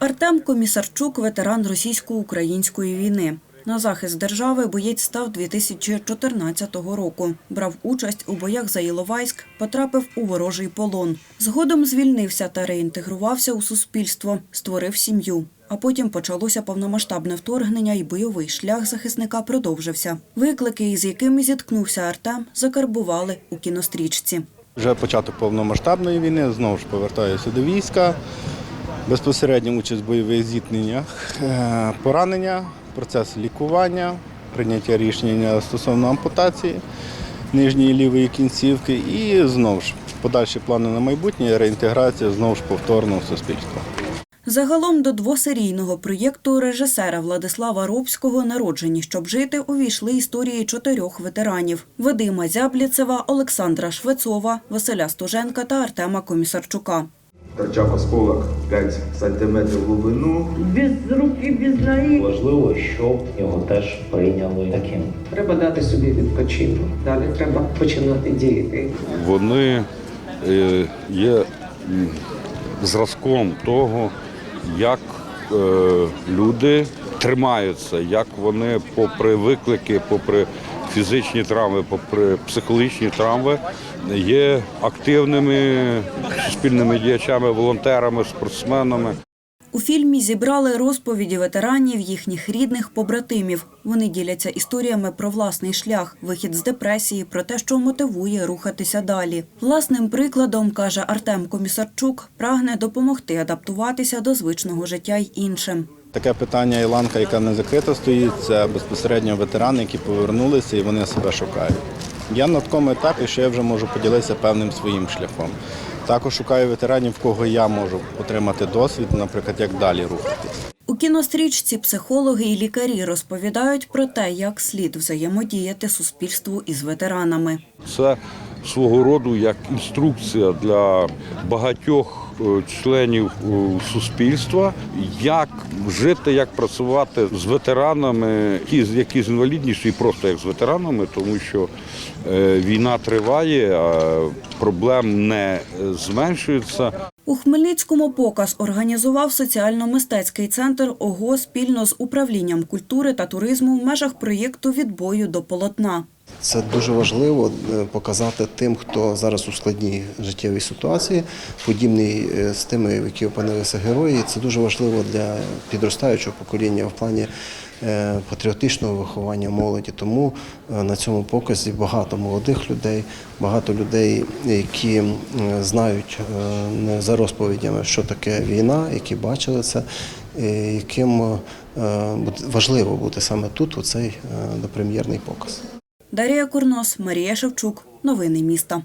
Артем Комісарчук, ветеран російсько-української війни. На захист держави боєць став 2014 року. Брав участь у боях за Іловайськ, потрапив у ворожий полон. Згодом звільнився та реінтегрувався у суспільство, створив сім'ю. А потім почалося повномасштабне вторгнення і бойовий шлях захисника продовжився. Виклики, із якими зіткнувся Артем, закарбували у кінострічці. Вже початок повномасштабної війни, знову ж повертаюся до війська, безпосередньо участь в бойових зіткненнях, е, поранення, процес лікування, прийняття рішення стосовно ампутації нижньої лівої кінцівки і знову ж подальші плани на майбутнє, реінтеграція знову ж повторно в суспільство. Загалом до двосерійного проєкту режисера Владислава Робського «Народжені, щоб жити» увійшли історії чотирьох ветеранів – Вадима Зябліцева, Олександра Швецова, Василя Стуженка та Артема Комісарчука. Торчав осколок 5 сантиметрів глибину. без руки, без ноги. Важливо, щоб його теж прийняли таким. Треба дати собі відпочинок. Далі треба починати діяти. вони е, є зразком того, як е, люди тримаються, як вони, попри виклики, попри фізичні травми, попри психологічні травми, є активними суспільними діячами, волонтерами, спортсменами. У фільмі зібрали розповіді ветеранів, їхніх рідних, побратимів. Вони діляться історіями про власний шлях, вихід з депресії, про те, що мотивує рухатися далі. Власним прикладом, каже Артем Комісарчук, прагне допомогти адаптуватися до звичного життя й іншим. Таке питання і ланка, яка не закрита стоїть, це безпосередньо ветерани, які повернулися і вони себе шукають. Я на такому етапі, що я вже можу поділитися певним своїм шляхом. Також шукаю ветеранів, в кого я можу отримати досвід, наприклад, як далі рухатись. У кінострічці психологи і лікарі розповідають про те, як слід взаємодіяти суспільству із ветеранами. Це свого роду як інструкція для багатьох е, членів е, суспільства, як жити, як працювати з ветеранами, які, з- інвалідністю, і просто як з ветеранами, тому що е, війна триває, а проблем не зменшується. У Хмельницькому показ організував соціально-мистецький центр ОГО спільно з управлінням культури та туризму в межах проєкту відбою до полотна. Це дуже важливо е, показати тим, хто зараз у складній життєвій ситуації, подібний е, з тими, в які опинилися герої. Це дуже важливо для підростаючого покоління в плані е, патріотичного виховання молоді. Тому на цьому показі багато молодих людей, багато людей, які знають за розповідями, що таке війна, які бачили це, яким важливо бути саме тут, у цей допрем'єрний показ. Дарія Курнос, Марія Шевчук. Новини міста.